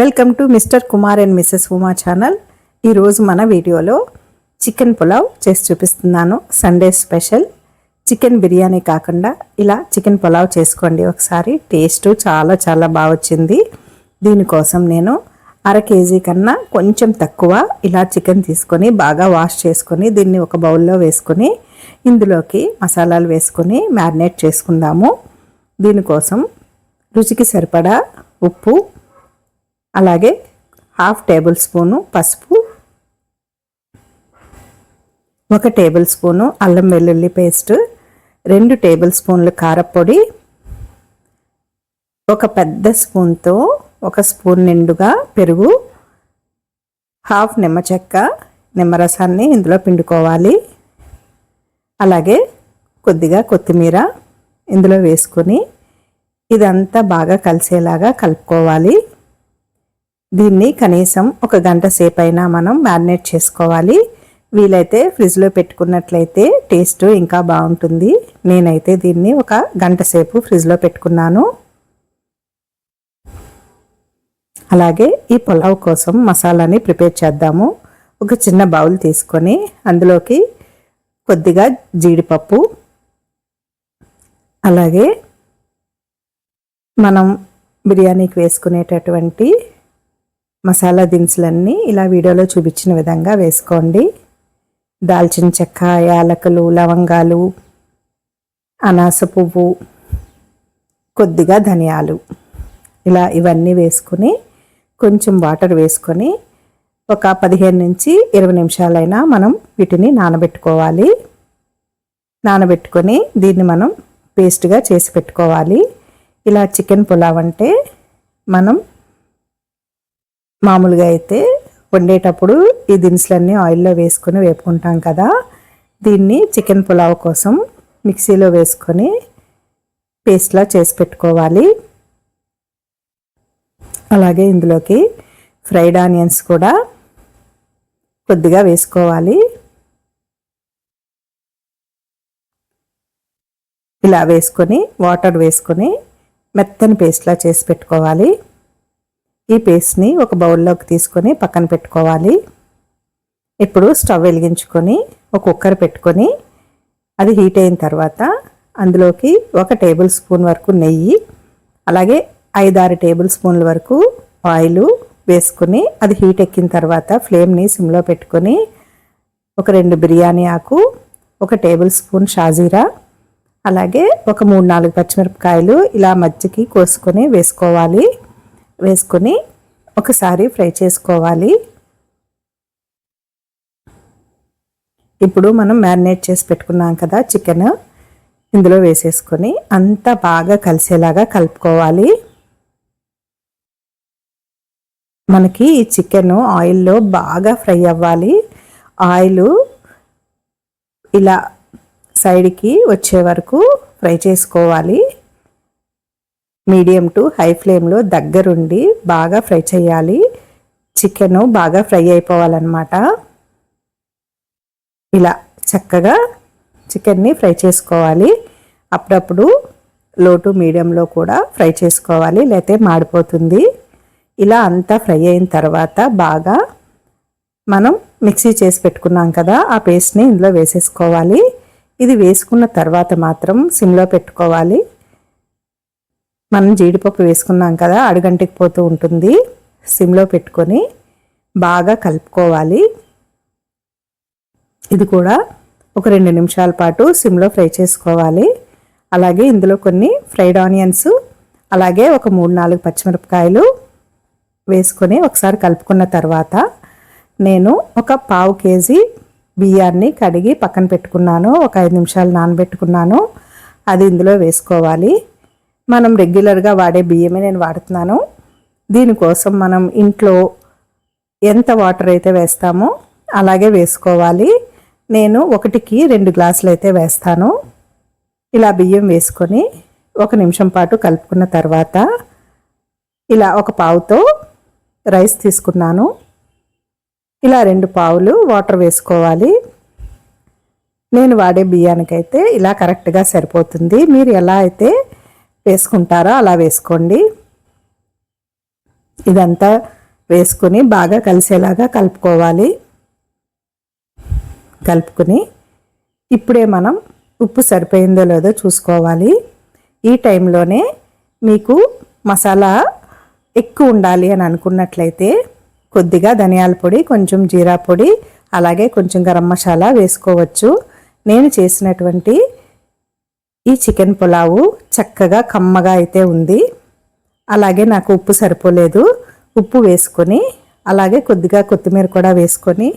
Welcome to Mr Kumar and Mrs Uma channel. ఈరోజు మన వీడియోలో చికెన్ పులావ్ చేసి చూపిస్తున్నాను. Sunday special. చికెన్ బిర్యానీ కాకుండా ఇలా చికెన్ పులావ్ చేసుకోండి ఒకసారి. టేస్ట్ చాలా చాలా బాగా వచ్చింది. దీనికోసం నేను అర కేజీ కన్నా కొంచెం తక్కువ ఇలా చికెన్ తీసుకొని బాగా వాష్ చేసుకొని దీన్ని ఒక బౌల్లో వేసుకొని ఇందులోకి మసాలాలు వేసుకొని మ్యారినేట్ చేసుకుందాము. దీనికోసం రుచికి సరిపడా ఉప్పు అలాగే హాఫ్ టేబుల్ స్పూను పసుపు ఒక టేబుల్ స్పూను అల్లం వెల్లుల్లి పేస్ట్ రెండు టేబుల్ స్పూన్లు కారపొడి ఒక పెద్ద స్పూన్తో ఒక స్పూన్ నిండుగా పెరుగు హాఫ్ నిమ్మ చెక్క నిమ్మరసాన్ని ఇందులో పిండుకోవాలి. అలాగే కొద్దిగా కొత్తిమీర ఇందులో వేసుకొని ఇదంతా బాగా కలిసేలాగా కలుపుకోవాలి. దీన్ని కనీసం ఒక గంట సేపైనా మనం మ్యారినేట్ చేసుకోవాలి. వీలైతే ఫ్రిడ్జ్లో పెట్టుకున్నట్లయితే టేస్ట్ ఇంకా బాగుంటుంది. నేనైతే దీన్ని ఒక గంట సేపు ఫ్రిడ్జ్లో పెట్టుకున్నాను. అలాగే ఈ పులావ్ కోసం మసాలాని ప్రిపేర్ చేద్దాము. ఒక చిన్న బౌల్ తీసుకొని అందులోకి కొద్దిగా జీడిపప్పు అలాగే మనం బిర్యానీకి వేసుకునేటటువంటి మసాలా దినుసులన్నీ ఇలా వీడియోలో చూపించిన విధంగా వేసుకోండి. దాల్చిన చెక్క యాలకులు లవంగాలు అనాస పువ్వు కొద్దిగా ధనియాలు. ఇలా ఇవన్నీ వేసుకొని కొంచెం వాటర్ వేసుకొని ఒక పదిహేను నుంచి ఇరవై నిమిషాలైనా మనం వీటిని నానబెట్టుకోవాలి. నానబెట్టుకొని దీన్ని మనం పేస్ట్గా చేసి పెట్టుకోవాలి. ఇలా చికెన్ పులావ్ అంటే మనం మామూలుగా అయితే వండేటప్పుడు ఈ దినుసులన్నీ ఆయిల్లో వేసుకొని వేపుకుంటాం కదా. దీన్ని చికెన్ పులావ్ కోసం మిక్సీలో వేసుకొని పేస్ట్లా చేసి పెట్టుకోవాలి. అలాగే ఇందులోకి ఫ్రైడ్ ఆనియన్స్ కూడా కొద్దిగా వేసుకోవాలి. ఇలా వేసుకొని వాటర్ వేసుకొని మెత్తని పేస్ట్లా చేసి పెట్టుకోవాలి. ఈ పేస్ట్ని ఒక బౌల్లోకి తీసుకొని పక్కన పెట్టుకోవాలి. ఇప్పుడు స్టవ్ వెలిగించుకొని ఒక కుక్కర్ పెట్టుకొని అది హీట్ అయిన తర్వాత అందులోకి ఒక టేబుల్ స్పూన్ వరకు నెయ్యి అలాగే ఐదారు టేబుల్ స్పూన్ల వరకు ఆయిల్ వేసుకుని అది హీట్ ఎక్కిన తర్వాత ఫ్లేమ్ని సిమ్లో పెట్టుకొని ఒక రెండు బిర్యానీ ఆకు ఒక టేబుల్ స్పూన్ షాజీరా అలాగే ఒక మూడు నాలుగు పచ్చిమిరపకాయలు ఇలా మజ్జికి కోసుకొని వేసుకోవాలి. వేసుకొని ఒకసారి ఫ్రై చేసుకోవాలి. ఇప్పుడు మనం మ్యారినేట్ చేసి పెట్టుకున్నాం కదా చికెన్ ఇందులో వేసేసుకొని అంతా బాగా కలిసేలాగా కలుపుకోవాలి. మనకి ఈ చికెన్ ఆయిల్లో బాగా ఫ్రై అవ్వాలి. ఆయిల్ ఇలా సైడ్కి వచ్చే వరకు ఫ్రై చేసుకోవాలి. మీడియం టు హై ఫ్లేమ్లో దగ్గరుండి బాగా ఫ్రై చేయాలి. చికెన్ బాగా ఫ్రై అయిపోవాలన్నమాట. ఇలా చక్కగా చికెన్ని ఫ్రై చేసుకోవాలి. అప్పుడప్పుడు లో టు మీడియంలో కూడా ఫ్రై చేసుకోవాలి లేకపోతే మాడిపోతుంది. ఇలా అంతా ఫ్రై అయిన తర్వాత బాగా మనం మిక్సీ చేసి పెట్టుకున్నాం కదా ఆ పేస్ట్ని ఇందులో వేసేసుకోవాలి. ఇది వేసుకున్న తర్వాత మాత్రం సిమ్లో పెట్టుకోవాలి. మనం జీడిపప్పు వేసుకున్నాం కదా అడుగంటికి పోతూ ఉంటుంది. సిమ్లో పెట్టుకొని బాగా కలుపుకోవాలి. ఇది కూడా ఒక రెండు నిమిషాల పాటు సిమ్లో ఫ్రై చేసుకోవాలి. అలాగే ఇందులో కొన్ని ఫ్రైడ్ ఆనియన్స్ అలాగే ఒక మూడు నాలుగు పచ్చిమిరపకాయలు వేసుకొని ఒకసారి కలుపుకున్న తర్వాత నేను ఒక పావు కేజీ బియ్యాన్ని కడిగి పక్కన పెట్టుకున్నాను. ఒక ఐదు నిమిషాలు నానబెట్టుకున్నాను. అది ఇందులో వేసుకోవాలి. మనం రెగ్యులర్గా వాడే బియ్యమే నేను వాడుతున్నాను. దీనికోసం మనం ఇంట్లో ఎంత వాటర్ అయితే వేస్తామో అలాగే వేసుకోవాలి. నేను ఒకటికి రెండు గ్లాసులు అయితే వేస్తాను. ఇలా బియ్యం వేసుకొని ఒక నిమిషం పాటు కలుపుకున్న తర్వాత ఇలా ఒక పావుతో రైస్ తీసుకున్నాను. ఇలా రెండు పావులు వాటర్ వేసుకోవాలి. నేను వాడే బియ్యానికైతే ఇలా కరెక్ట్గా సరిపోతుంది. మీరు ఎలా అయితే వేసుకుంటారో అలా వేసుకోండి. ఇదంతా వేసుకుని బాగా కలిసేలాగా కలుపుకోవాలి. కలుపుకొని ఇప్పుడే మనం ఉప్పు సరిపోయిందో లేదో చూసుకోవాలి. ఈ టైంలోనే మీకు మసాలా ఎక్కువ ఉండాలి అని అనుకున్నట్లయితే కొద్దిగా ధనియాల పొడి కొంచెం జీరా పొడి అలాగే కొంచెం గరం మసాలా వేసుకోవచ్చు. నేను చేసినటువంటి ఈ చికెన్ పులావు చక్కగా కమ్మగా అయితే ఉంది. అలాగే నాకు ఉప్పు సరిపోలేదు. ఉప్పు వేసుకొని అలాగే కొద్దిగా కొత్తిమీర కూడా వేసుకొని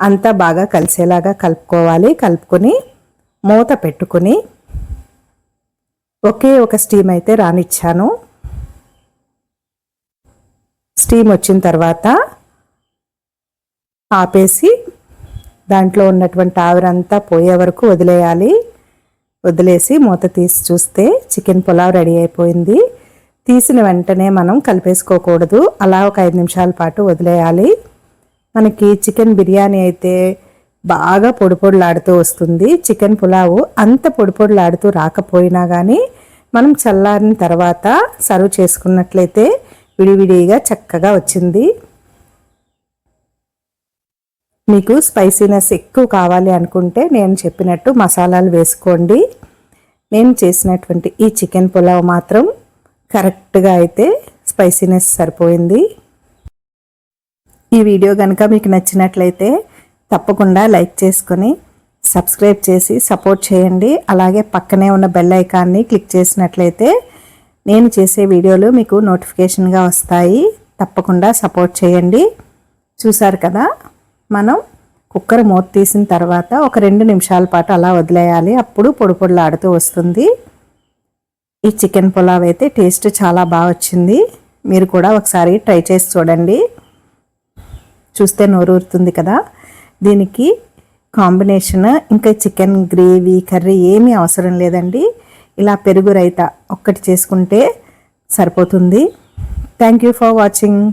అంతా బాగా కలిసేలాగా కలుపుకోవాలి. కలుపుకొని మూత పెట్టుకొని ఒకే ఒక స్టీమ్ అయితే రానిచ్చాను. స్టీమ్ వచ్చిన తర్వాత ఆపేసి దాంట్లో ఉన్నటువంటి ఆవిరంతా పోయే వరకు వదిలేయాలి. వదిలేసి మూత తీసి చూస్తే చికెన్ పులావ్ రెడీ అయిపోయింది. తీసిన వెంటనే మనం కలిపేసుకోకూడదు. అలా ఒక ఐదు నిమిషాల పాటు వదిలేయాలి. మనకి చికెన్ బిర్యానీ అయితే బాగా పొడి పొడిలాడుతూ వస్తుంది. చికెన్ పులావు అంత పొడి పొడిలాడుతూ రాకపోయినా కానీ మనం చల్లారిన తర్వాత సర్వ్ చేసుకున్నట్లయితే విడివిడిగా చక్కగా వచ్చింది. మీకు స్పైసీనెస్ ఎక్కువ కావాలి అనుకుంటే నేను చెప్పినట్టు మసాలాలు వేసుకోండి. నేను చేసినటువంటి ఈ చికెన్ పులావ్ మాత్రం కరెక్ట్గా అయితే స్పైసీనెస్ సరిపోయింది. ఈ వీడియో కనుక మీకు నచ్చినట్లయితే తప్పకుండా లైక్ చేసుకొని సబ్స్క్రైబ్ చేసి సపోర్ట్ చేయండి. అలాగే పక్కనే ఉన్న బెల్ ఐకాన్ని క్లిక్ చేసినట్లయితే నేను చేసే వీడియోలు మీకు నోటిఫికేషన్గా వస్తాయి. తప్పకుండా సపోర్ట్ చేయండి. చూసారు కదా? మనం కుక్కర్ మూత తీసిన తర్వాత ఒక రెండు నిమిషాల పాటు అలా వదిలేయాలి. అప్పుడు పొడి పొడిలాడుతూ వస్తుంది. ఈ చికెన్ పులావ్ అయితే టేస్ట్ చాలా బాగా వచ్చింది. మీరు కూడా ఒకసారి ట్రై చేసి చూడండి. చూస్తే నోరూరుతుంది కదా. దీనికి కాంబినేషన్ ఇంకా చికెన్ గ్రేవీ కర్రీ ఏమీ అవసరం లేదండి. ఇలా పెరుగు రైత ఒక్కటి చేసుకుంటే సరిపోతుంది. Thank you for watching.